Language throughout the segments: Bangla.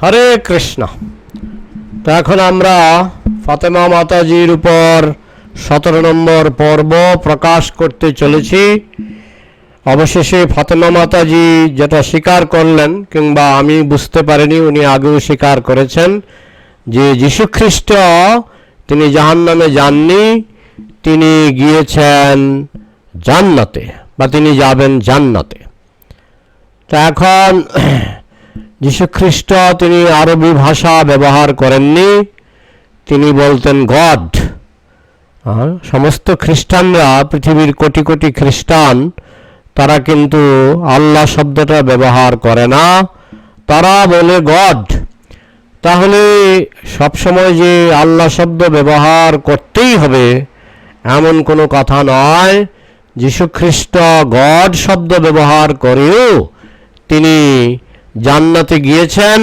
হরে কৃষ্ণ। তো এখন আমরা ফাতেমা মাতাজির উপর সতেরো নম্বর পর্ব প্রকাশ করতে চলেছি। অবশেষে ফাতেমা মাতাজি যেটা স্বীকার করলেন কিংবা আমি বুঝতে পারিনি, উনি আগেও স্বীকার করেছেন যে যীশুখ্রিস্ট তিনি জাহান্নামে যাননি, তিনি গিয়েছেন জান্নাতে বা তিনি যাবেন জান্নাতে। তো এখন যীশুখ্রিস্ট তিনি আরবি ভাষা ব্যবহার করেননি। তিনি বলতেন, গড সমস্ত খ্রিস্টানরা, পৃথিবীর কোটি কোটি খ্রিস্টান, তারা কিন্তু আল্লাহ শব্দটা ব্যবহার করে না। তারা বলে, গড, তাহলে সবসময় যে আল্লাহ শব্দ ব্যবহার করতেই হবে, এমন কোনো কথা নয়। যীশুখ্রিস্ট গড শব্দ ব্যবহার করেও তিনি জান্নাতে গিয়েছেন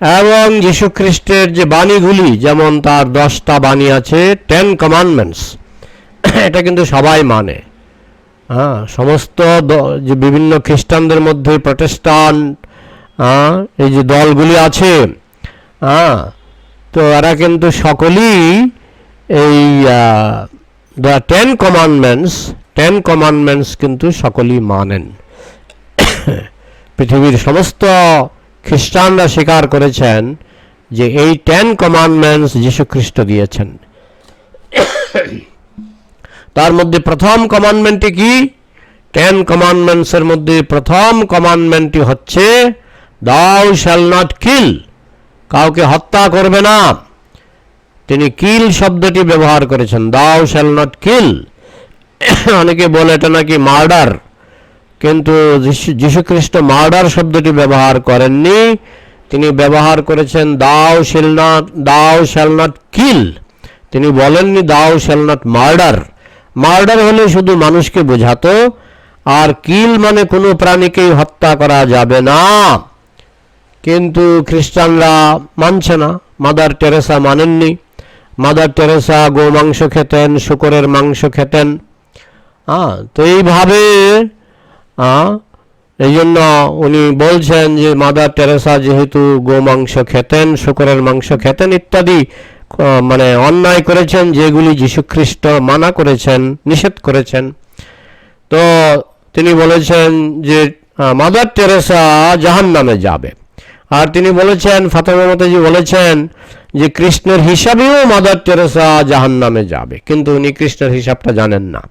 এবং যীশুখ্রিস্টের যে বাণীগুলি যেমন তার দশটা বাণী আছে টেন কমান্ডমেন্টস এটা কিন্তু সবাই মানে। হ্যাঁ সমস্ত যে বিভিন্ন খ্রিস্টানদের মধ্যে প্রটেস্টান্ট হ্যাঁ, এই যে দলগুলি আছে হ্যাঁ তো এরা কিন্তু সকলেই এই the ten commandments ten commandments কিন্তু সকলেই মানেন। পৃথিবীর সমস্ত খ্রিস্টানরা স্বীকার করেছেন যে এই টেন কমান্ডমেন্টস যীশুখ্রিস্ট দিয়েছেন। তার মধ্যে প্রথম কমান্ডমেন্টটি কি? টেন কমান্ডমেন্টসের মধ্যে প্রথম কমান্ডমেন্টটি হচ্ছে দাও শ্যাল নট কিল কাউকে হত্যা করবে না। তিনি কিল শব্দটি ব্যবহার করেছেন দাও শ্যাল নট কিল অনেকে বলে এটা নাকি মার্ডার কিন্তু যীশু- যীশুখ্রিস্ট মার্ডার শব্দটি ব্যবহার করেননি। তিনি ব্যবহার করেছেন দাও নট দাও শ্যাল কিল তিনি বলেননি দাও শ্যাল মার্ডার মার্ডার হলে শুধু মানুষকে বোঝাতো, আর কিল মানে কোনো প্রাণীকেই হত্যা করা যাবে না। কিন্তু খ্রিস্টানরা মানছে না, মাদার টেরেসা মানেননি। মাদার টেরেসা গোমাংস খেতেন, শুকরের মাংস খেতেন। হ্যাঁ তো এইভাবে এই জন্য উনি বলছেন যে, মাদার টেরেসা যেহেতু গোমাংস খেতেন, শুকরের মাংস খেতেন ইত্যাদি মানে অন্যায় করেছেন, যেগুলি যীশুখ্রিস্ট মানা করেছেন, নিষেধ করেছেন। তো তিনি বলেছেন যে মাদার টেরেসা জাহান নামে যাবে। আর তিনি বলেছেন, ফাতেমা মাতাজি বলেছেন যে, কৃষ্ণের হিসাবেও মাদার টেরেসা জাহান নামে যাবে। কিন্তু উনি কৃষ্ণের হিসাবটা জানেন না।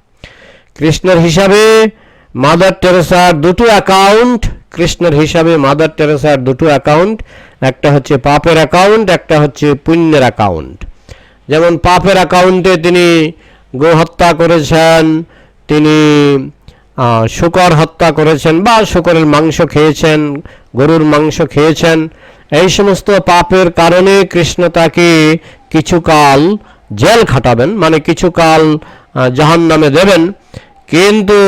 কৃষ্ণের হিসাবে মাদার টেরেসার দুটো অ্যাকাউন্ট কৃষ্ণের হিসাবে মাদার টেরেসার দুটো অ্যাকাউন্ট একটা হচ্ছে পাপের অ্যাকাউন্ট একটা হচ্ছে পুণ্যের অ্যাকাউন্ট যেমন পাপের অ্যাকাউন্টে তিনি গোহত্যা করেছেন, তিনি শুকর হত্যা করেছেন বা শুকরের মাংস খেয়েছেন, গরুর মাংস খেয়েছেন, এই সমস্ত পাপের কারণে কৃষ্ণ তাকে কিছুকাল জেল খাটাবেন মানে কিছুকাল জাহান নামে দেবেন। কিন্তু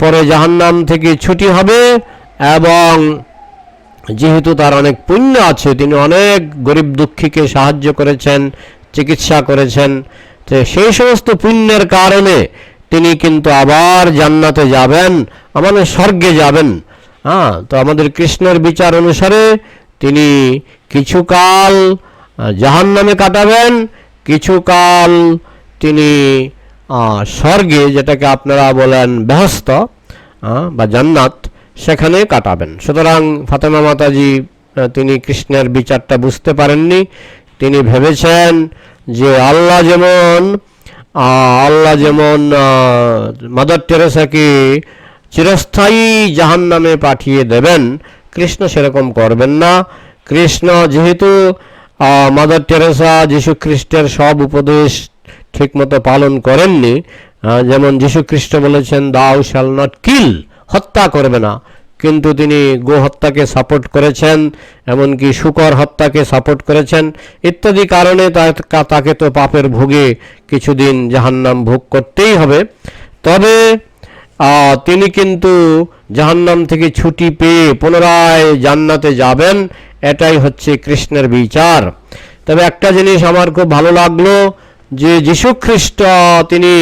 পরে জাহান্নাম থেকে ছুটি হবে এবং যেহেতু তার অনেক পুণ্য আছে, তিনি অনেক গরিব দুঃখীকে সাহায্য করেছেন, চিকিৎসা করেছেন, তো সেই সমস্ত পুণ্যের কারণে তিনি কিন্তু আবার জান্নাতে যাবেন, আমাদের স্বর্গে যাবেন। হ্যাঁ তো আমাদের কৃষ্ণের বিচার অনুসারে তিনি কিছুকাল জাহান্নামে কাটাবেন কিছুকাল তিনি স্বর্গে যেটাকে আপনারা বলেন বেহস্ত বা জান্নাত, সেখানে কাটাবেন। সুতরাং ফাতেমা মাতাজি তিনি কৃষ্ণের বিচারটা বুঝতে পারেননি। তিনি ভেবেছেন যে আল্লাহ যেমন আল্লাহ যেমন মাদার টেরেসাকে চিরস্থায়ী জাহান নামে পাঠিয়ে দেবেন, কৃষ্ণ সেরকম করবেন না। কৃষ্ণ যেহেতু মাদার টেরেসা যীশু খ্রিস্টের সব উপদেশ ঠিকমতো পালন করেননি যেমন যীশু খ্রিস্ট বলেছেন দাও শ্যাল নট কিল হত্যা করবে না। কিন্তু তিনি গো হত্যাকে সাপোর্ট করেছেন, এমনকি শুকর হত্যাকে সাপোর্ট করেছেন। ইত্যাদি কারণে তাকে তো পাপের ভোগে কিছুদিন জাহান্নাম ভোগ করতেই হবে। তবে তিনি কিন্তু জাহান্নাম থেকে ছুটি পেয়ে পুনরায় জান্নাতে যাবেন, এটাই হচ্ছে কৃষ্ণের বিচার। তবে একটা জিনিস আমার খুব ভালো লাগল যে খ্রিস্ট তিনি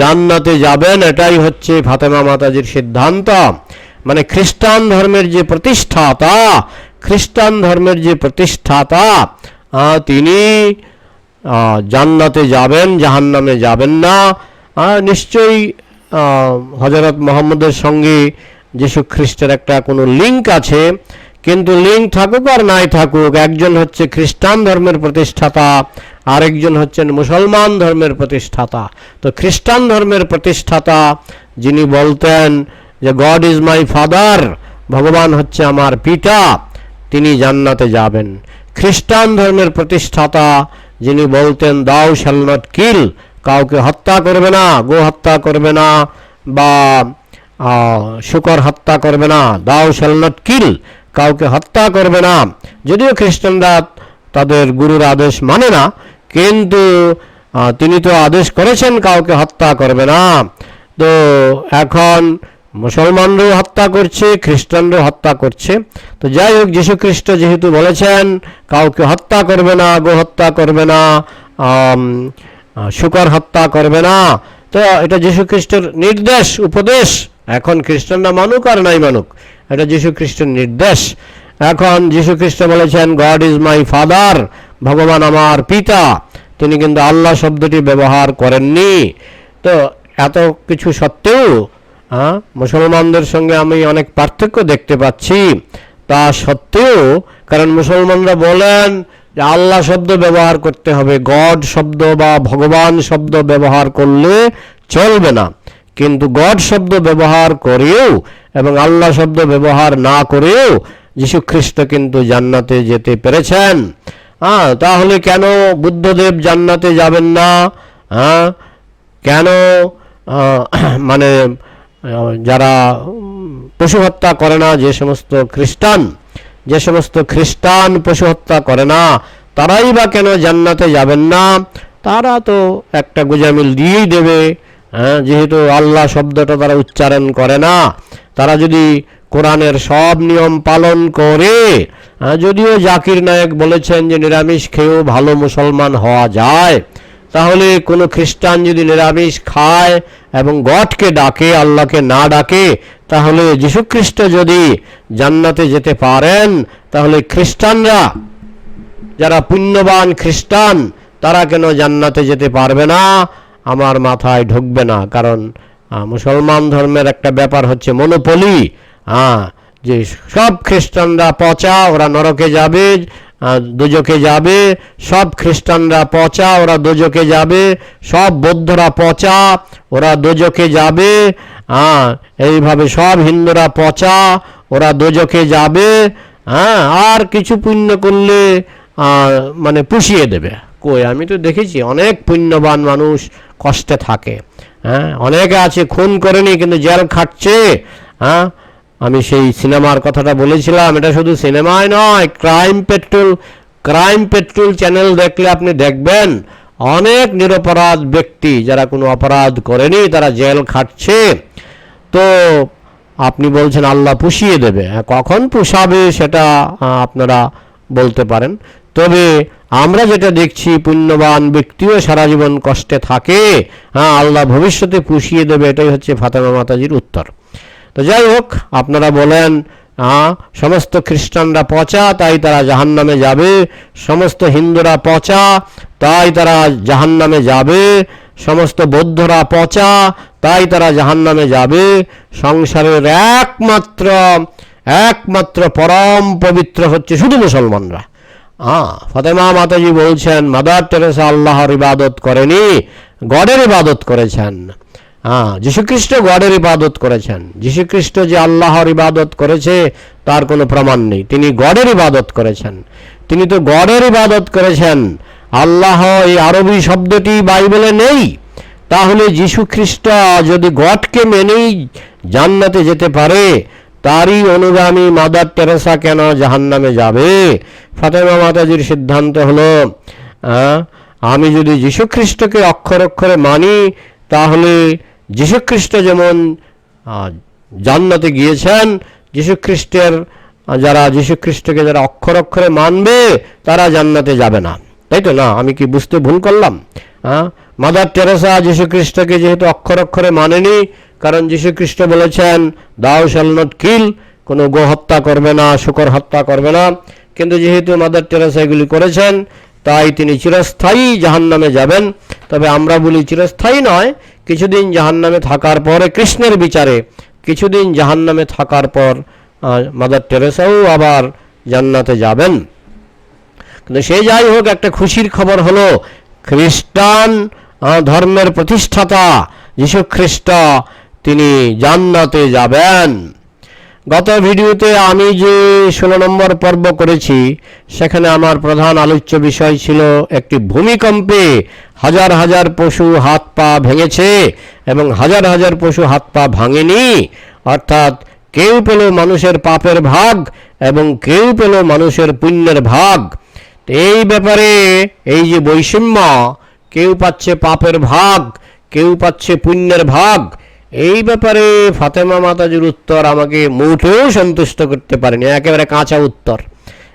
জান্নাতে যাবেন, এটাই হচ্ছে ফাতেমা মাতাজির সিদ্ধান্ত। মানে খ্রিস্টান ধর্মের যে প্রতিষ্ঠাতা, খ্রিস্টান ধর্মের যে প্রতিষ্ঠাতা তিনি জান্নাতে যাবেন, জাহান্নামে যাবেন না। নিশ্চয়ই হজরত মোহাম্মদের সঙ্গে যীশু খ্রিস্টের একটা কোনো লিঙ্ক আছে, কিন্তু লিঙ্ক থাকুক আর নাই থাকুক, একজন হচ্ছে খ্রিস্টান ধর্মের প্রতিষ্ঠাতা আরেকজন হচ্ছেন মুসলমান ধর্মের প্রতিষ্ঠাতা। তো খ্রিস্টান ধর্মের প্রতিষ্ঠাতা যিনি বলতেন যে গড ইজ মাই ফাদার ভগবান হচ্ছে আমার পিতা, তিনি জান্নাতে যাবেন। খ্রিস্টান ধর্মের প্রতিষ্ঠাতা যিনি বলতেন দাও শ্যাল নট কিল কাউকে হত্যা করবে না, গো হত্যা করবে না, বা শুকর হত্যা করবে না দাও শ্যাল নট কিল কাউকে হত্যা করবে না। যদিও খ্রিস্টানরা তাদের গুরুর আদেশ মানে না কিন্তু তিনি তো আদেশ করেছেন কাউকে হত্যা করবে না। তো এখন মুসলমানরাও হত্যা করছে, খ্রিস্টানরাও হত্যা করছে। তো যাই হোক যীশু খ্রিস্ট যেহেতু বলেছেন, কাউকে হত্যা করবে না, গো হত্যা করবে না শুকর হত্যা করবে না। তো এটা যীশু খ্রিস্টের নির্দেশ, উপদেশ। এখন খ্রিস্টানরা মানুক আর নাই মানুক, এটা যীশু খ্রিস্টের নির্দেশ। এখন যীশু খ্রিস্ট বলেছেন গড ইজ মাই ফাদার ভগবান আমার পিতা। তিনি কিন্তু আল্লাহ শব্দটি ব্যবহার করেননি। তো এত কিছু সত্ত্বেও হ্যাঁ মুসলমানদের সঙ্গে আমি অনেক পার্থক্য দেখতে পাচ্ছি। তা সত্ত্বেও, কারণ মুসলমানরা বলেন যে আল্লাহ শব্দ ব্যবহার করতে হবে। গড শব্দ বা ভগবান শব্দ ব্যবহার করলে চলবে না। কিন্তু গড শব্দ ব্যবহার করেও এবং আল্লাহ শব্দ ব্যবহার না করেও খ্রিস্ট কিন্তু জান্নাতে যেতে পেরেছেন। হ্যাঁ তাহলে কেন বুদ্ধদেব জান্নাতে যাবেন না? হ্যাঁ কেন মানে যারা পশু হত্যা করে না, যে সমস্ত খ্রিস্টান, যে সমস্ত খ্রিস্টান পশু হত্যা করে না, তারাই বা কেন জান্নাতে যাবেন না? তারা তো একটা গুজামিল দিয়েই দেবে। হ্যাঁ যেহেতু আল্লাহ শব্দটা তারা উচ্চারণ করে না। তারা যদি কোরআনের সব নিয়ম পালন করে। যদিও জাকির নায়ক বলেছেন যে নিরামিষ খেয়েও ভালো মুসলমান হওয়া যায়। তাহলে কোনো খ্রিস্টান যদি নিরামিষ খায় এবং গডকে ডাকে, আল্লাহকে না ডাকে, তাহলে যীশুখ্রিস্ট যদি জান্নাতে যেতে পারেন, তাহলে খ্রিস্টানরা, যারা পুণ্যবান খ্রিস্টান, তারা কেন জান্নাতে যেতে পারবে না? আমার মাথায় ঢুকবে না, কারণ মুসলমান ধর্মের একটা ব্যাপার হচ্ছে মনোপলি হ্যাঁ যে সব খ্রিস্টানরা পচা, ওরা নরকে যাবে দুজকে যাবে, সব খ্রিস্টানরা পচা, ওরা দুজকে যাবে, সব বৌদ্ধরা পচা, ওরা দুজকে যাবে হ্যাঁ এইভাবে সব হিন্দুরা পচা, ওরা দুজকে যাবে হ্যাঁ আর কিছু পুণ্য করলে মানে পুষিয়ে দেবে। কই, আমি তো দেখেছি অনেক পুণ্যবান মানুষ কষ্টে থাকে। হ্যাঁ অনেকে আছে, খুন করেনি, কিন্তু জেল খাটছে হ্যাঁ আমি সেই সিনেমার কথাটা বলেছিলাম, এটা শুধু সিনেমায় নয়, crime patrol crime patrol channel দেখলে আপনি দেখবেন, অনেক নিরপরাধ ব্যক্তি যারা কোনো অপরাধ করেনি, তারা জেল খাটছে। তো আপনি বলছেন আল্লাহ পুষিয়ে দেবে, কখন পুষাবে সেটা আপনারা বলতে পারেন। তবে আমরা যেটা দেখছি, পুণ্যবান ব্যক্তিও সারা জীবন কষ্টে থাকে হ্যাঁ আল্লাহ ভবিষ্যতে পুষিয়ে দেবে, এটাই হচ্ছে ফাতেমা মাতাজির উত্তর। তো যাই হোক, আপনারা বলেন সমস্ত খ্রিস্টানরা পচা, তাই তারা জাহান্নামে যাবে। সমস্ত হিন্দুরা পচা, তাই তারা জাহান্নামে যাবে। সমস্ত বৌদ্ধরা পচা, তাই তারা জাহান্নামে যাবে। সংসারের একমাত্র একমাত্র পরম পবিত্র হচ্ছে শুধু মুসলমানরা। হ্যাঁ ফতেমা মাতাজি বলছেন মাদার টেরেসা আল্লাহর ইবাদত করেনি, গডের ইবাদত করেছেন। হ্যাঁ যীশুখ্রিস্ট গডের ইবাদত করেছেন। যীশুখ্রিস্ট যে আল্লাহর ইবাদত করেছে, তার কোনো প্রমাণ নেই। তিনি গডের ইবাদত করেছেন। তিনি তো গডের ইবাদত করেছেন। আল্লাহ এই আরবি শব্দটি বাইবেলে নেই। তাহলে যীশু খ্রিস্ট যদি গডকে মেনেই জান্নাতে যেতে পারে, তারই অনুগামী মাদার টেরেসা কেন জাহান্নামে যাবে? ফাতেমা মাতাজির সিদ্ধান্ত হলো আমি যদি যীশু খ্রিস্টকে অক্ষর অক্ষরে মানি, তাহলে যীশু খ্রিস্ট যেমন জান্নাতে গিয়েছেন যীশু খ্রিস্টের আহ, যারা যীশু খ্রিস্টকে যারা অক্ষর অক্ষরে মানবে তারা জান্নাতে যাবে না। তাই তো? না আমি কি বুঝতে ভুল করলাম? হ্যাঁ মাদার টেরেসা যীশু খ্রিস্টকে যেহেতু অক্ষর অক্ষরে মানেনি কারণ যীশু খ্রিস্ট বলেছেন দাও শ্যাল নট কিল কোনো গো হত্যা করবে না শুকর হত্যা করবে না। কিন্তু যেহেতু মাদার টেরেসা এগুলি করেছেন তাই তিনি চিরস্থায়ী জাহান্নামে যাবেন। তবে আমরা বলি চিরস্থায়ী নয় কিছুদিন জাহান্নামে থাকার পরে কৃষ্ণের বিচারে কিছুদিন জাহান্নামে থাকার পর মাদার টেরেসাও আবার জান্নাতে যাবেন। কিন্তু সে যাই হোক, একটা খুশির খবর হলো, খ্রিস্টান ধর্মের প্রতিষ্ঠাতা যীশু খ্রিস্ট তিনি জান্নাতে যাবেন। গত ভিডিওতে আমি যে ষোলো নম্বর পর্ব করেছি, সেখানে আমার প্রধান আলোচ্য বিষয় ছিল একটি ভূমিকম্পে হাজার হাজার পশু হাত পা ভেঙেছে এবং হাজার হাজার পশু হাত পা ভাঙেনি। অর্থাৎ কেউ পেল মানুষের পাপের ভাগ এবং কেউ পেল মানুষের পুণ্যের ভাগ। এই ব্যাপারে এই যে বৈষম্য, কেউ পাচ্ছে পাপের ভাগ, কেউ পাচ্ছে পুণ্যের ভাগ এই ব্যাপারে ফাতেমা মাতাজির উত্তর আমাকে মোটেও সন্তুষ্ট করতে পারেনি। একেবারে কাঁচা উত্তর।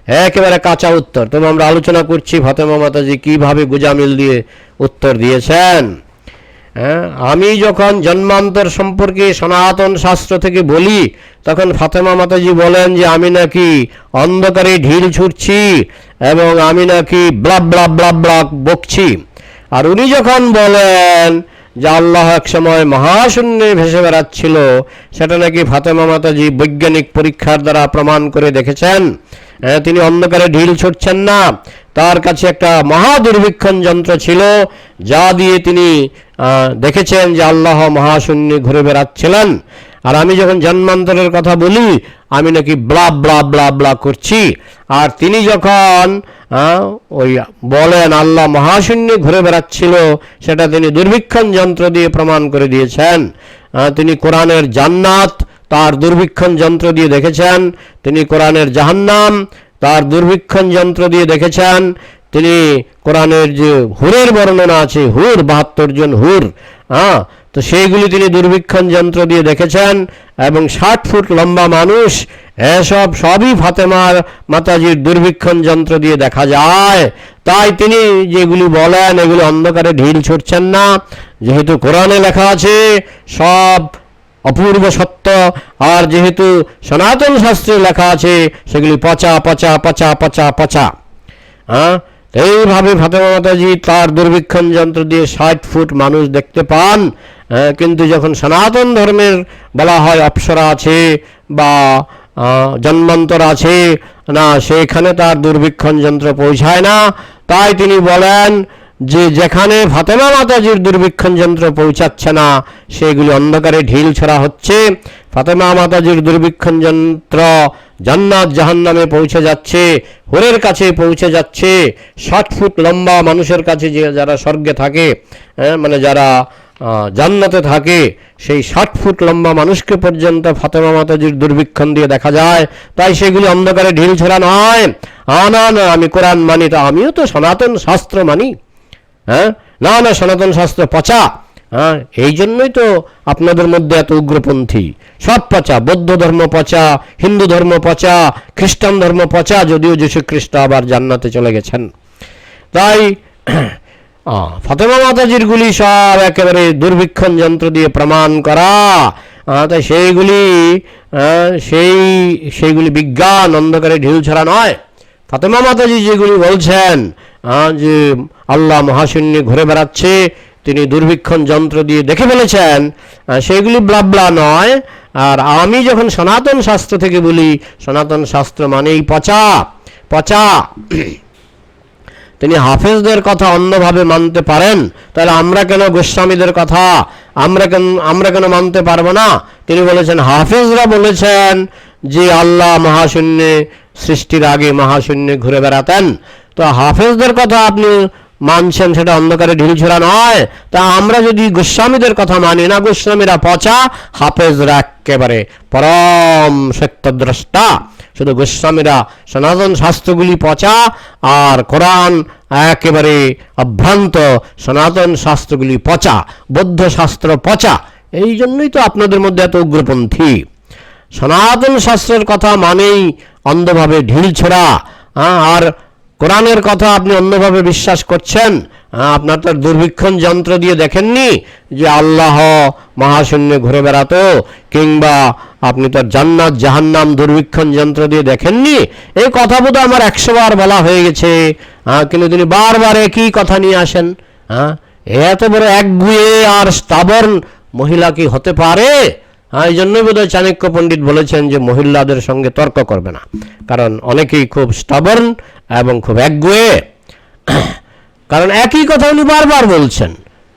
একেবারে কাঁচা উত্তর। তবে আমরা আলোচনা করছি ফাতেমা মাতাজি কীভাবে গুজামিল দিয়ে উত্তর দিয়েছেন। হ্যাঁ আমি যখন জন্মান্তর সম্পর্কে সনাতন শাস্ত্র থেকে বলি, তখন ফাতেমা মাতাজি বলেন যে, আমি নাকি অন্ধকারে ঢিল ছুটছি এবং আমি নাকি ব্লাব ব্লাব ব্লাব ব্লাব বকছি। আর উনি যখন বলেন যে আল্লাহ এক সময় মহাশূন্যে ভেসে বেড়াচ্ছিল, সেটা নাকি ফাতেমা মাতাজি বৈজ্ঞানিক পরীক্ষার দ্বারা প্রমাণ করে দেখেছেন। তিনি অন্ধকারে ঢিল ছুটছেন না। তার কাছে একটা মহা দুর্ভিক্ষণ যন্ত্র ছিল, যা দিয়ে তিনি দেখেছেন যে আল্লাহ মহাশূন্যে ঘুরে বেড়াচ্ছিলেন। আর আমি যখন জন্মান্তরের কথা বলি, আমি নাকি ব্লা ব্লা ব্লা ব্লা করছি। আর তিনি যখন ওই বলেন, আল্লাহ মহাশূন্যে ঘুরে বেড়াচ্ছিল। সেটা তিনি দুর্ভিক্ষণ যন্ত্র দিয়ে প্রমাণ করে দিয়েছেন। তিনি কোরআনের জান্নাত, তার দুর্ভিক্ষণ যন্ত্র দিয়ে দেখেছেন। তিনি কোরআনের জাহান্নাম, তার দুর্ভিক্ষণ যন্ত্র দিয়ে দেখেছেন। তিনি কোরআনের যে হুরের বর্ণনা আছে, হুর, বাহাত্তর জন হুর। হ্যাঁ তো সেইগুলি তিনি দুর্ভিক্ষণ যন্ত্র দিয়ে দেখেছেন এবং ষাট ফুট লম্বা মানুষ, এসব সবই ফাতেমার মাতাজির দুর্ভিক্ষণ যন্ত্র দিয়ে দেখা যায়। তাই তিনি যেগুলি বলেন, এগুলি অন্ধকারে ঢিল ছুটছেন না। যেহেতু কোরআনে লেখা আছে, সব অপূর্ব সত্য। আর যেহেতু সনাতন শাস্ত্রে লেখা আছে, সেগুলি পচা পচা পচা পচা পচা। হ্যাঁ? এইভাবে ফাতেমা মাতাজি তার দুর্ভিক্ষণ যন্ত্র দিয়ে ষাট ফুট মানুষ দেখতে পান। কিন্তু যখন সনাতন ধর্মের বলা হয় অপ্সরা আছে বা জন্মান্তর আছে, না, সেখানে তার দুর্ভিক্ষণ যন্ত্র পৌঁছায় না, তাই তিনি বলেন যে যেখানে ফাতেমা মাতাজির দুর্ভিক্ষণ যন্ত্র পৌঁছাচ্ছে না, সেগুলি অন্ধকারে ঢিল ছড়া হচ্ছে। ফাতেমা মাতাজির দুর্ভিক্ষণ যন্ত্র জান্নাত জাহান্নামে পৌঁছে যাচ্ছে, হোরের কাছে পৌঁছে যাচ্ছে। ষাট ফুট লম্বা মানুষের কাছে যে যারা স্বর্গে থাকে মানে যারা জান্নাতে থাকে, সেই ষাট ফুট লম্বা মানুষকে পর্যন্ত ফাতেমা মাতাজির দুর্ভিক্ষণ দিয়ে দেখা যায়। তাই সেগুলি অন্ধকারে ঢিল ছড়া নয়। না না, আমি কোরআন মানি, তা আমিও তো সনাতন শাস্ত্র মানি। হ্যাঁ? না না, সনাতন শাস্ত্র পচা। হ্যাঁ? এই জন্যই তো আপনাদের মধ্যে এত উগ্রপন্থী। সব পচা, বৌদ্ধ ধর্ম পচা, হিন্দু ধর্ম পচা, খ্রিস্টান ধর্ম পচা, যদিও যীশু খ্রিস্ট আবার জান্নাতে চলে গেছেন। তাই ফাতেমা মাতাজির গুলি সব একেবারে দুর্ভিক্ষণ যন্ত্র দিয়ে প্রমাণ করা। তাই সেইগুলি সেই, সেইগুলি বিজ্ঞান অন্ধকারে ঢিল ছড়া নয়। ফাতেমা মাতাজি যেগুলি বলছেন যে আল্লাহ মহাশূন্যে ঘুরে বেড়াচ্ছে, তিনি দুর্ভিক্ষণ যন্ত্র দিয়ে দেখে ফেলেছেন সেগুলি ব্লাবলা নয়। আর আমি যখন সনাতন শাস্ত্র থেকে বলি, সনাতন শাস্ত্র মানেই পচা। পচা। তিনি হাফেজদের কথা অন্যভাবে মানতে পারেন, তাহলে আমরা কেন গোস্বামীদের কথা? আমরা কেন আমরা কেন মানতে পারব না? তিনি বলেছেন, হাফেজরা বলেছেন যে আল্লাহ মহাশূন্যে সৃষ্টির আগে মহাশূন্যে ঘুরে বেড়াতেন। তো হাফেজদের কথা আপনি মানছেন, সেটা অন্ধকারে ঢিলছোড়া নয়। তা আমরা যদি গোস্বামীদের কথা মানি, না গোস্বামীরা পচা, হাফেজরা একেবারে পরম সত্যদ্রষ্টা। শুধু গোস্বামীরা সনাতন শাস্ত্রগুলি পচা আর কোরআন একেবারে অভ্রান্ত সনাতন শাস্ত্রগুলি পচা, বৌদ্ধ শাস্ত্র পচা। এই জন্যই তো আপনাদের মধ্যে এত উগ্রপন্থী। সনাতন শাস্ত্রের কথা মানেই অন্ধভাবে ঢিল ছোড়া আর কোরআনের কথা আপনি অন্যভাবে বিশ্বাস করছেন? হ্যাঁ, আপনার তো দুর্ভিক্ষণ যন্ত্র দিয়ে দেখেননি যে আল্লাহ মহাশূন্যে ঘুরে বেড়াতো কিংবা আপনি তো জান্নাত জাহান্নাম দুর্ভিক্ষণ যন্ত্র দিয়ে দেখেননি? এই কথা বোধ আমার একশো বার বলা হয়ে গেছে। হ্যাঁ, কিন্তু তিনি বারবার একই কথা নিয়ে আসেন। হ্যাঁ এত বড় একগুয়ে আর স্টাবর্ন মহিলা কি হতে পারে? হ্যাঁ এই জন্যই বোধহয় চাণক্য পণ্ডিত বলেছেন যে মহিলাদের সঙ্গে তর্ক করবে না। কারণ অনেকেই খুব স্টাবর্ন এবং খুব একগুয়ে। কারণ একই কথা উনি বারবার বলছেন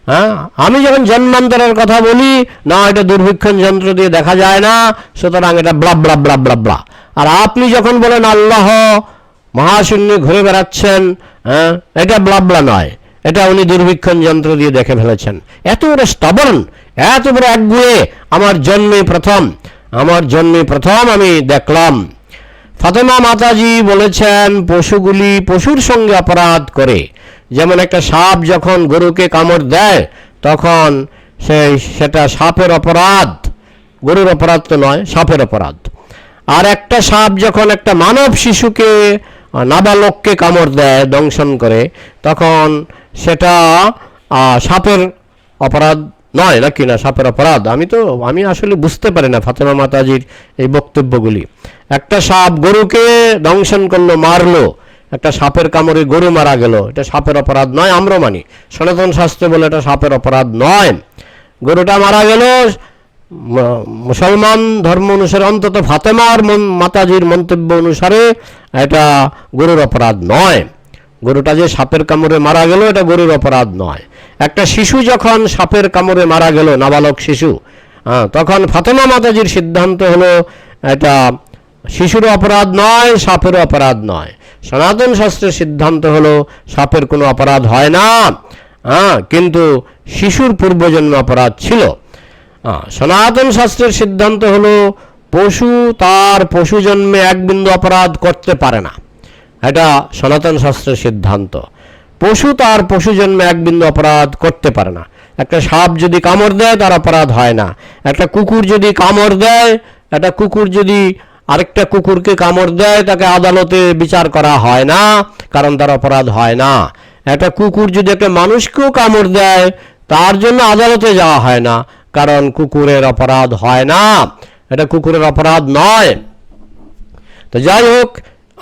হ্যাঁ? আমি যখন জন্মান্তরের কথা বলি, না, এটা দুর্ভিক্ষণ যন্ত্র দিয়ে দেখা যায় না, সুতরাং এটা blah blah blah blah blah. আর আপনি যখন বলেন আল্লাহ মহাশূন্যে ঘুরে বেড়াচ্ছেন হ্যাঁ এটা ব্লা ব্লা নয়, এটা উনি দুর্ভিক্ষণ যন্ত্র দিয়ে দেখে ফেলেছেন। এত বড় স্টাবর্ন এত বড় একগুয়ে, আমার জন্মে প্রথম, আমার জন্মে প্রথম আমি দেখলাম। ফাতেমা মাতাজি বলেছেন, পশুগুলি পশুর সঙ্গে অপরাধ করে। যেমন একটা সাপ যখন গরুকে কামড় দেয়, তখন সেই, সেটা সাপের অপরাধ। গরুর অপরাধ তো নয়, সাপের অপরাধ। আর একটা সাপ যখন একটা মানব শিশুকে নাবালককে কামড় দেয়, দংশন করে, তখন সেটা সাপের অপরাধ নয়, নাকি না? সাপের অপরাধ। আমি তো, আমি আসলে বুঝতে পারি না ফাতেমা মাতাজির এই বক্তব্যগুলি। একটা সাপ গরুকে দংশন করল, মারলো। একটা সাপের কামড়ে গরু মারা গেল। এটা সাপের অপরাধ নয় আমরা মানি। সনাতন শাস্ত্রে বলে এটা সাপের অপরাধ নয়। গরুটা মারা গেল। মুসলমান ধর্ম অনুসারে অন্তত ফাতেমার মাতাজির মন্তব্য অনুসারে এটা গরুর অপরাধ নয়। গরুটা যে সাপের কামড়ে মারা গেল, এটা গরুর অপরাধ নয়। একটা শিশু যখন সাপের কামড়ে মারা গেল, নাবালক শিশু তখন ফাতেমা মাতাজির সিদ্ধান্ত হলো, এটা শিশুর অপরাধ নয়, সাপের অপরাধ নয়। সনাতন শাস্ত্রের সিদ্ধান্ত হলো, সাপের কোনো অপরাধ হয় না। হ্যাঁ কিন্তু শিশুর পূর্বজন্ম অপরাধ ছিল। সনাতন শাস্ত্রের সিদ্ধান্ত হলো, পশু তার পশু জন্মে এক বিন্দু অপরাধ করতে পারে না। এটা সনাতন শাস্ত্রের সিদ্ধান্ত। পশু তার পশু জন্মে এক বিন্দু অপরাধ করতে পারে না। একটা সাপ যদি কামড় দেয়, তার অপরাধ হয় না। একটা কুকুর যদি কামড় দেয়, একটা কুকুর যদি আরেকটা কুকুরকে কামড় দেয়, তাকে আদালতে বিচার করা হয় না, কারণ তার অপরাধ হয় না। একটা কুকুর যদি একটা মানুষকেও কামড় দেয়, তার জন্য আদালতে যাওয়া হয় না, কারণ কুকুরের অপরাধ হয় না। এটা কুকুরের অপরাধ নয়। তো যাই হোক,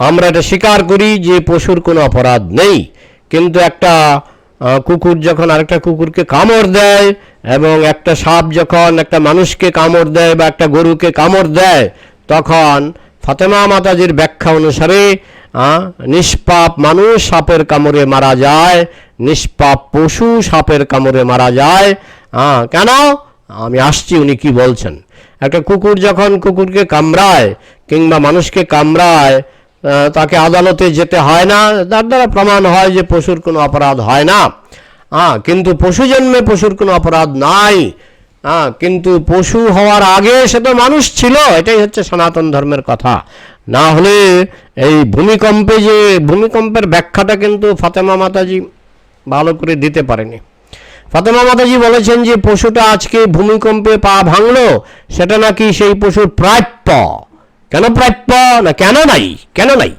আমরা এটা স্বীকার করি যে পশুর কোনো অপরাধ নেই। কিন্তু একটা কুকুর যখন আরেকটা কুকুরকে কামড় দেয় এবং একটা সাপ যখন একটা মানুষকে কামড় দেয় বা একটা গরুকে কামড় দেয় তখন ফাতেমা মাতাজির ব্যাখ্যা অনুসারে নিষ্পাপ মানুষ সাপের কামড়ে মারা যায় নিষ্পাপ পশু সাপের কামড়ে মারা যায়। আহ, কেন? আমি আসছি উনি কি বলছেন? একটা কুকুর যখন কুকুরকে কামড়ায় কিংবা মানুষকে কামড়ায় তাকে আদালতে যেতে হয় না তার দ্বারা প্রমাণ হয় যে পশুর কোনো অপরাধ হয় না। হ্যাঁ কিন্তু পশু জন্মে পশুর কোনো অপরাধ নাই। হ্যাঁ কিন্তু পশু হওয়ার আগে সে তো মানুষ ছিল, এটাই হচ্ছে সনাতন ধর্মের কথা। না হলে এই ভূমিকম্পে যে, ভূমিকম্পের ব্যাখ্যাটা কিন্তু ফাতেমা মাতাজি ভালো করে দিতে পারেনি। ফাতেমা মাতাজি বলেছেন যে, পশুটা আজকে ভূমিকম্পে পা ভাঙলো, সেটা নাকি সেই পশুর প্রাপ্য। কেন প্রাপ্য না কেন নাই? কেন নাই?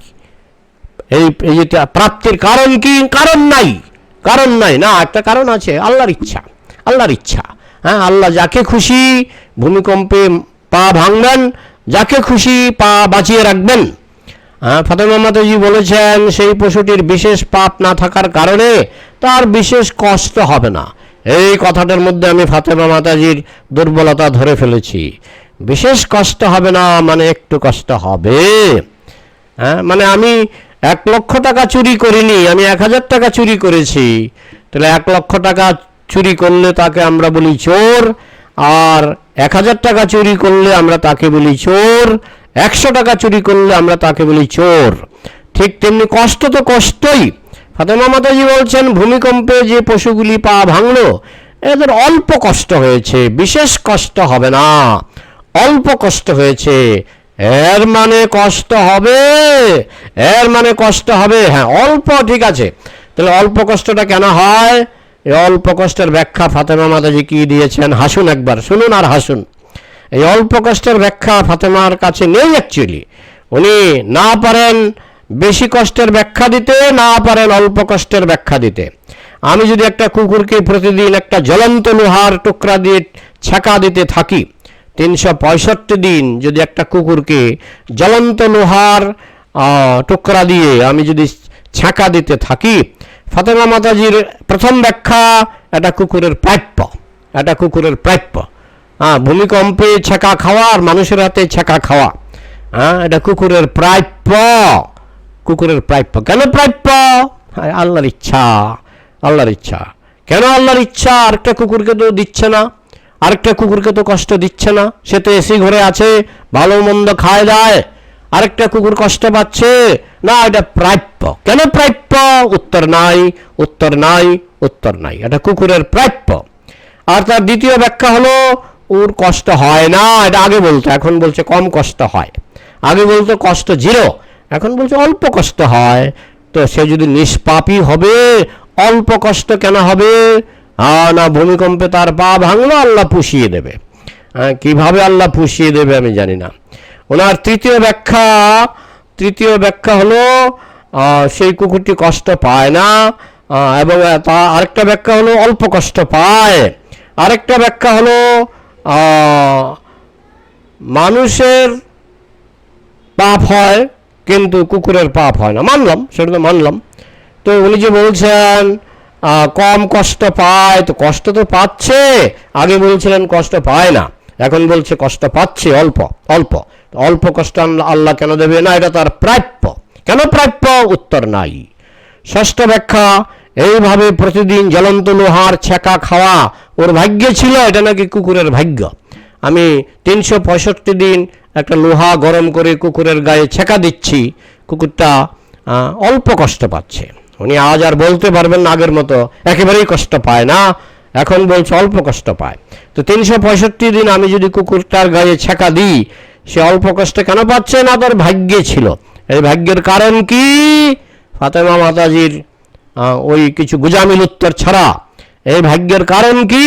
এই যেটা প্রাপ্তির কারণ কি? কারণ নাই। কারণ নাই। না, একটা কারণ আছে, আল্লাহর ইচ্ছা। আল্লাহর ইচ্ছা। হ্যাঁ আল্লাহ যাকে খুশি ভূমিকম্পে পা ভাঙবেন, যাকে খুশি পা বাঁচিয়ে রাখবেন। হ্যাঁ ফাতেমা মাতাজি বলেছেন, সেই পশুটির বিশেষ পাপ না থাকার কারণে তার বিশেষ কষ্ট হবে না। এই কথাটার মধ্যে আমি ফাতেমা মাতাজির দুর্বলতা ধরে ফেলেছি। বিশেষ কষ্ট হবে না মানে একটু কষ্ট হবে। হ্যাঁ মানে আমি এক লক্ষ টাকা চুরি করিনি, আমি এক হাজার টাকা চুরি করেছি। তাহলে এক লক্ষ টাকা চুরি করলে তাকে আমরা বলি চোর, আর এক হাজার টাকা চুরি করলে আমরা তাকে বলি চোর, একশো টাকা চুরি করলে আমরা তাকে বলি চোর। ঠিক তেমনি কষ্ট তো কষ্টই। ফাতেমা মাতাজি বলছেন, ভূমিকম্পে যে পশুগুলি পা ভাঙলো, এদের অল্প কষ্ট হয়েছে, বিশেষ কষ্ট হবে না। অল্প কষ্ট হয়েছে। এর মানে কষ্ট হবে, এর মানে কষ্ট হবে। হ্যাঁ অল্প, ঠিক আছে। তাহলে অল্প কষ্টটা কেন হয়? এই অল্প কষ্টের ব্যাখ্যা ফাতেমা মাতাজি কি দিয়েছেন? হাসুন একবার, শুনুন আর হাসুন। এই অল্প কষ্টের ব্যাখ্যা ফাতেমার কাছে নেই অ্যাকচুয়ালি উনি না পারেন বেশি কষ্টের ব্যাখ্যা দিতে, না পারেন অল্প কষ্টের ব্যাখ্যা দিতে। আমি যদি একটা কুকুরকে প্রতিদিন একটা জ্বলন্ত লোহার টুকরা দিয়ে ছ্যাঁকা দিতে থাকি, তিনশো পঁয়ষট্টি দিন যদি একটা কুকুরকে জ্বলন্ত লোহার টুকরা দিয়ে আমি যদি ছ্যাঁকা দিতে থাকি ফাতেমা মাতাজির প্রথম ব্যাখ্যা, এটা কুকুরের প্রাপ্য, এটা কুকুরের প্রাপ্য। হ্যাঁ ভূমিকম্পে ছ্যাঁকা খাওয়া আর মানুষের হাতে ছ্যাঁকা খাওয়া। হ্যাঁ এটা কুকুরের প্রাপ্য। কুকুরের প্রাপ্য। কেন প্রাপ্য? আল্লাহর ইচ্ছা আল্লাহর ইচ্ছা। কেন আল্লাহর ইচ্ছা? আরেকটা কুকুরকে তো দিচ্ছে না। আরেকটা কুকুরকে তো কষ্ট দিচ্ছে না। সে তো এসি ঘরে আছে, ভালো মন্দ খায় দায়। আরেকটা কুকুর কষ্ট পাচ্ছে না, এটা প্রাপ্য। কেন প্রাপ্য? উত্তর নাই উত্তর নাই উত্তর নাই। এটা কুকুরের প্রাপ্য। আর তার দ্বিতীয় ব্যাখ্যা হলো, ওর কষ্ট হয় না। এটা আগে বলতো, এখন বলছে কম কষ্ট হয়। আগে বলতো কষ্ট জিরো, এখন বলছে অল্প কষ্ট হয়। তো সে যদি নিষ্পাপই হবে, অল্প কষ্ট কেন হবে? না, ভূমিকম্পে তার পা ভাঙলো, আল্লাহ পুষিয়ে দেবে। কীভাবে আল্লাহ পুষিয়ে দেবে আমি জানি না। ওনার তৃতীয় ব্যাখ্যা তৃতীয় ব্যাখ্যা হলো সেই কুকুরটি কষ্ট পায় না এবং তা আরেকটা ব্যাখ্যা হলো অল্প কষ্ট পায়। আরেকটা ব্যাখ্যা হলো মানুষের পাপ হয়, কিন্তু কুকুরের পাপ হয় না। মানলাম, সেটা তো মানলাম। তো উনি যে বলছেন কম কষ্ট পায়, তো কষ্ট তো পাচ্ছে। আগে বলছিলেন কষ্ট পায় না, এখন বলছে কষ্ট পাচ্ছে অল্প অল্প। অল্প কষ্ট আল্লাহ- কেন দেবে? না, এটা তার প্রাপ্য। কেন প্রাপ্য? উত্তর নাই। ষষ্ঠ ব্যাখ্যা, এইভাবে প্রতিদিন জ্বলন্ত লোহার ছেঁকা খাওয়া ওর ভাগ্য ছিল, এটা নাকি কুকুরের ভাগ্য। আমি তিনশো পঁয়ষট্টি দিন একটা লোহা গরম করে কুকুরের গায়ে ছেঁকা দিচ্ছি, কুকুরটা অল্প কষ্ট পাচ্ছে। উনি আজ আর বলতে পারবেন না, আগের মতো একেবারেই কষ্ট পায় না, এখন বলছে অল্প কষ্ট পায়। তো তিনশো পঁয়ষট্টি দিন আমি যদি কুকুরটার গায়ে ছেঁকা দিই সে অল্প কষ্টে কেন পাচ্ছে না? তার ভাগ্যে ছিল। এই ভাগ্যের কারণ কি? ফাতেমা মাতাজির ওই কিছু গুজামিল উত্তর ছাড়া। এই ভাগ্যের কারণ কি?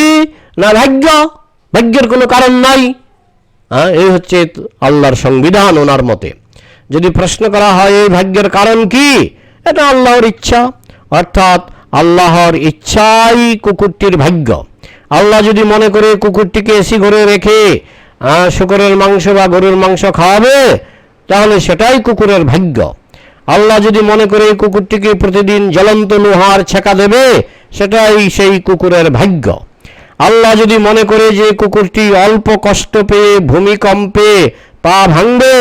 না ভাগ্য। ভাগ্যের কোনো কারণ নাই। হ্যাঁ এই হচ্ছে আল্লাহর সংবিধান ওনার মতে। যদি প্রশ্ন করা হয়, এই ভাগ্যের কারণ কি? এটা আল্লাহর ইচ্ছা। অর্থাৎ আল্লাহর ইচ্ছাই কুকুরটির ভাগ্য। আল্লাহ যদি মনে করে কুকুরটিকে এসি ঘরে রেখে শুকরের মাংস বা গরুর মাংস খাওয়াবে, তাহলে সেটাই কুকুরের ভাগ্য। আল্লাহ যদি মনে করে এই কুকুরটিকে প্রতিদিন জ্বলন্ত লোহার ছেঁকা দেবে, সেটাই সেই কুকুরের ভাগ্য। আল্লাহ যদি মনে করে যে কুকুরটি অল্প কষ্ট পেয়ে ভূমিকম্পে পা ভাঙবে,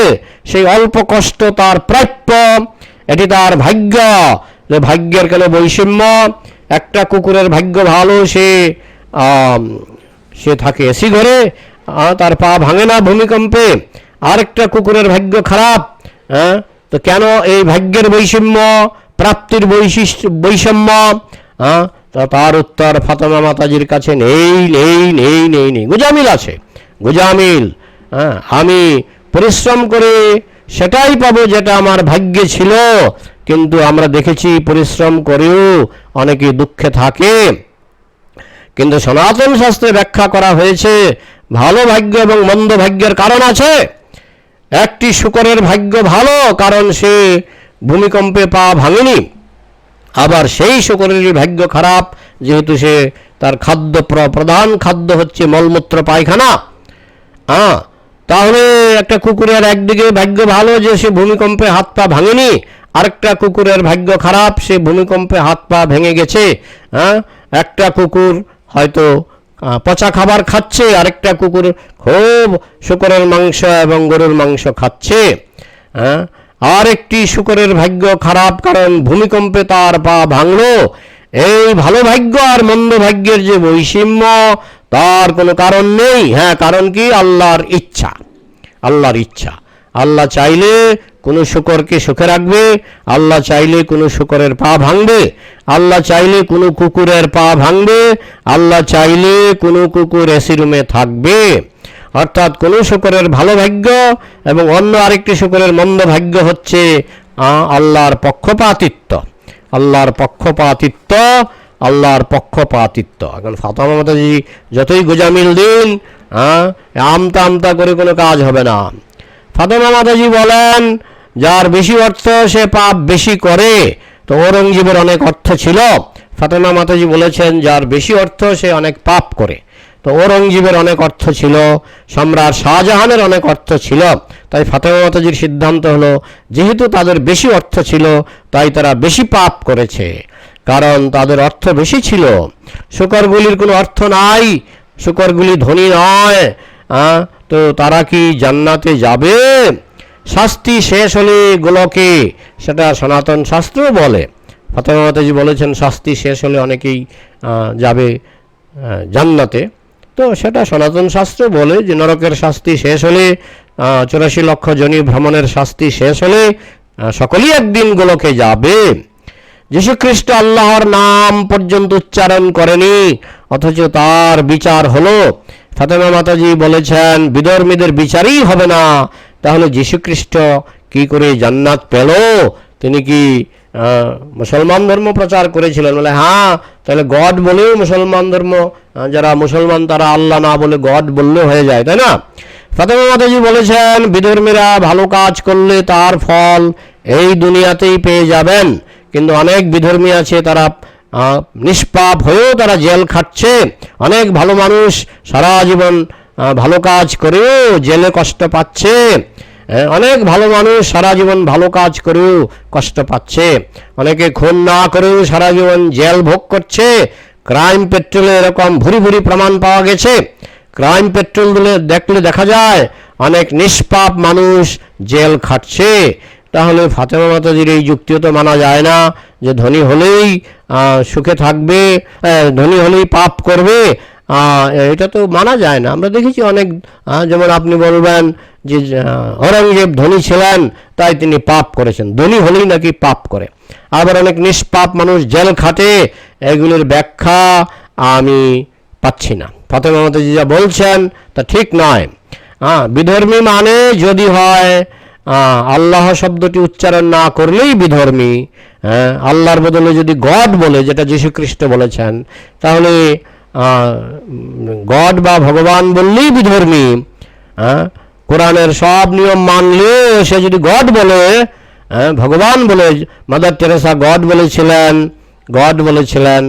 সেই অল্প কষ্ট তার প্রাপ্য, এটি তার ভাগ্য। যে ভাগ্যের কেন বৈষম্য, একটা কুকুরের ভাগ্য ভালো, সে সে থাকে এসি ঘরে তার পা ভাঙে না ভূমিকম্পে। আরেকটা কুকুরের ভাগ্য খারাপ হ্যাঁ তো কেন এই ভাগ্যের বৈষম্য, প্রাপ্তির বৈশিষ্ট্য বৈষম্য? হ্যাঁ তা তার উত্তর ফাতেমা মাতাজির কাছে, নেই নেই নেই নেই নেই। গুজামিল আছে, গুজামিল হ্যাঁ আমি পরিশ্রম করে সেটাই পাবো যেটা আমার ভাগ্যে ছিল, কিন্তু আমরা দেখেছি পরিশ্রম করেও অনেকে দুঃখে থাকে। কিন্তু সনাতন শাস্ত্রে ব্যাখ্যা করা হয়েছে ভালো ভাগ্য এবং মন্দ ভাগ্যের কারণ আছে। একটি শুকরের ভাগ্য ভালো, কারণ সে ভূমিকম্পে পা ভাঙেনি। আবার সেই শুকরেরই ভাগ্য খারাপ, যেহেতু সে তার খাদ্য প্র- প্রধান খাদ্য হচ্ছে মলমূত্র, পায়খানা। হ্যাঁ তাহলে একটা কুকুরের একদিকে ভাগ্য ভালো যে সে ভূমিকম্পে হাত পা ভাঙেনি, আরেকটা কুকুরের ভাগ্য খারাপ, সে ভূমিকম্পে হাত পা ভেঙে গেছে। হ্যাঁ একটা কুকুর হয়তো পচা খাবার খাচ্ছে, আরেকটা কুকুর খুব শুকরের মাংস এবং গরুর মাংস খাচ্ছে। হ্যাঁ? আর একটি শুকরের ভাগ্য খারাপ, কারণ ভূমিকম্পে তার পা ভাঙলো। এই ভালো ভাগ্য আর মন্দ ভাগ্যের যে বৈষম্য, তার কোনো কারণ নেই। হ্যাঁ কারণ কি? আল্লাহর ইচ্ছা। আল্লাহর ইচ্ছা। আল্লাহ চাইলে কোনো শুকরকে সুখে রাখবে, আল্লাহ চাইলে কোনো শুকরের পা ভাঙবে, আল্লাহ চাইলে কোনো কুকুরের পা ভাঙবে, আল্লাহ চাইলে কোনো কুকুর এসি রুমে থাকবে। অর্থাৎ কোনো শুকরের ভালো ভাগ্য এবং অন্য আরেকটি শুকরের মন্দ ভাগ্য হচ্ছে আল্লাহর পক্ষপাতিত্ব। আল্লাহর পক্ষপাতিত্ব আল্লাহর পক্ষপাতিত্ব। এখন ফাতেমা মাতাজি যতই গোজামিল দিন আমতা আমতা করে কোনো কাজ হবে না। ফাতেমা মাতাজি বলেন যার বেশি অর্থ সে পাপ বেশি করে। তো ঔরঙ্গজেবের অনেক অর্থ ছিল। ফাতেমা মাতাজি বলেছেন, যার বেশি অর্থ সে অনেক পাপ করে। তো ঔরঙ্গজেবের অনেক অর্থ ছিল, সম্রাট শাহজাহানের অনেক অর্থ ছিল। তাই ফাতেমা মাতাজির সিদ্ধান্ত হলো, যেহেতু তাদের বেশি অর্থ ছিল, তাই তারা বেশি পাপ করেছে। কারণ তাদের অর্থ বেশি ছিল। শুকরগুলির কোনো অর্থ নাই, শুকরগুলি ধনী নয়। তো তারা কি জান্নাতে যাবে? শাস্তি শেষ হলে গোলকে, সেটা সনাতন শাস্ত্র বলে। ফাতেমা মাতাজি বলেছেন, শাস্তি শেষ হলে অনেকেই যাবে জান্নাতে। তো সেটা সনাতন শাস্ত্র বলে যে নরকের শাস্তি শেষ হলে চৌরাশি লক্ষ জনী ভ্রমণের শাস্তি শেষ হলে সকলেই একদিন গোলকে যাবে। যীশুখ্রিস্ট আল্লাহর নাম পর্যন্ত উচ্চারণ করেনি, অথচ তার বিচার হলো। ফাতেমা মাতাজি বলেছেন, বিধর্মীদের বিচারই হবে না তাহলে যীশুখ্রিস্ট কি করে জান্নাত পেল? তিনি কি মুসলমান ধর্ম প্রচার করেছিলেন? বলে হ্যাঁ তাহলে গড বলেও মুসলমান ধর্ম যারা মুসলমান তারা আল্লাহ না বলে গড বললে হয়ে যায়, তাই না? ফাতেমা মাতাজি বলেছেন, বিধর্মীরা ভালো কাজ করলে তার ফল এই দুনিয়াতেই পেয়ে যাবেন। কিন্তু অনেক বিধর্মী আছে, তারা নিষ্পাপ হয়েও তারা জেল খাটছে অনেক ভালো মানুষ সারা জীবন ভালো কাজ করেও জেলে কষ্ট পাচ্ছে। অনেক ভালো মানুষ সারা জীবন ভালো কাজ করেও কষ্ট পাচ্ছে। অনেকে খুন না করেও সারা জীবন জেল ভোগ করছে। ক্রাইম পেট্রোলে এরকম ভুরি ভুরি প্রমাণ পাওয়া গেছে। ক্রাইম পেট্রোল দিলে দেখলে দেখা যায়, অনেক নিষ্পাপ মানুষ জেল খাটছে। তাহলে ফাতেমা মাতাজির এই যুক্তিও তো মানা যায় না যে ধনী হলেই সুখে থাকবে ধনী হলেই পাপ করবে। এটা তো মানা যায় না। আমরা দেখেছি অনেক যেমন আপনি বলবেন যে আহ, ঔরঙ্গজেব ধনী ছিলেন তাই তিনি পাপ করেছেন। ধনী হলেই নাকি পাপ করে। আবার অনেক নিষ্পাপ মানুষ জেল খাটে এগুলির ব্যাখ্যা আমি পাচ্ছি না। ফাতেমা মাতাজি যা বলছেন তা ঠিক নয়। হ্যাঁ বিধর্মী মানে যদি হয় আল্লাহ শব্দটি উচ্চারণ না করলেই বিধর্মী। হ্যাঁ আল্লাহর বদলে যদি গড বলে যেটা যীশুখ্রিস্ট বলেছেন তাহলে গড বা ভগবান বললেই বিধর্মী হ্যাঁ কোরআনের সব নিয়ম মানলে সে যদি গড বলে ভগবান বলে, মাদার টেরেসা গড বলেছিলেন গড বলেছিলেন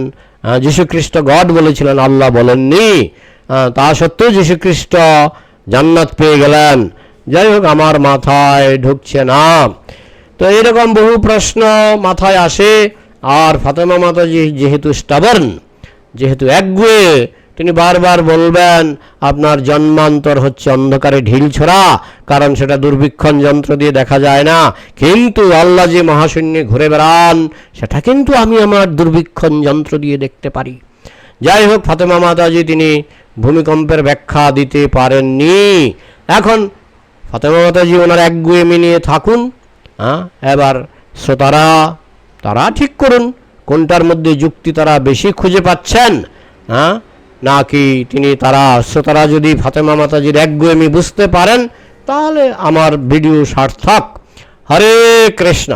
যীশুখ্রিস্ট গড বলেছিলেন, আল্লাহ বলেননি। তা সত্ত্বেও যীশুখ্রিস্ট জান্নাত পেয়ে গেলেন। যাই হোক, আমার মাথায় ঢুকছে না। তো এরকম বহু প্রশ্ন মাথায় আসে। আর ফাতেমা মাতাজি যেহেতু স্টাবার্ন যেহেতু একগুয়ে তিনি বারবার বলবেন, আপনার জন্মান্তর হচ্ছে অন্ধকারে ঢিল ছোড়া, কারণ সেটা দুর্বীক্ষণ যন্ত্র দিয়ে দেখা যায় না। কিন্তু আল্লাহ যে মহাশূন্যে ঘুরে বেড়ান, সেটা কিন্তু আমি আমার দুর্বীক্ষণ যন্ত্র দিয়ে দেখতে পারি। যাই হোক, ফাতেমা মাতাজি তিনি ভূমিকম্পের ব্যাখ্যা দিতে পারেননি। এখন ফাতেমা মাতাজি ওনার একগুয়েমি নিয়ে থাকুন। হ্যাঁ এবার শ্রোতারা, তারা ঠিক করুন। কোনটার মধ্যে যুক্তি তারা বেশি খুঁজে পাচ্ছেন? হ্যাঁ? নাকি তিনি তারা শ্রোতারা যদি ফাতেমা মাতাজির একগুয়েমি বুঝতে পারেন, তাহলে আমার ভিডিও সার্থক। হরে কৃষ্ণ।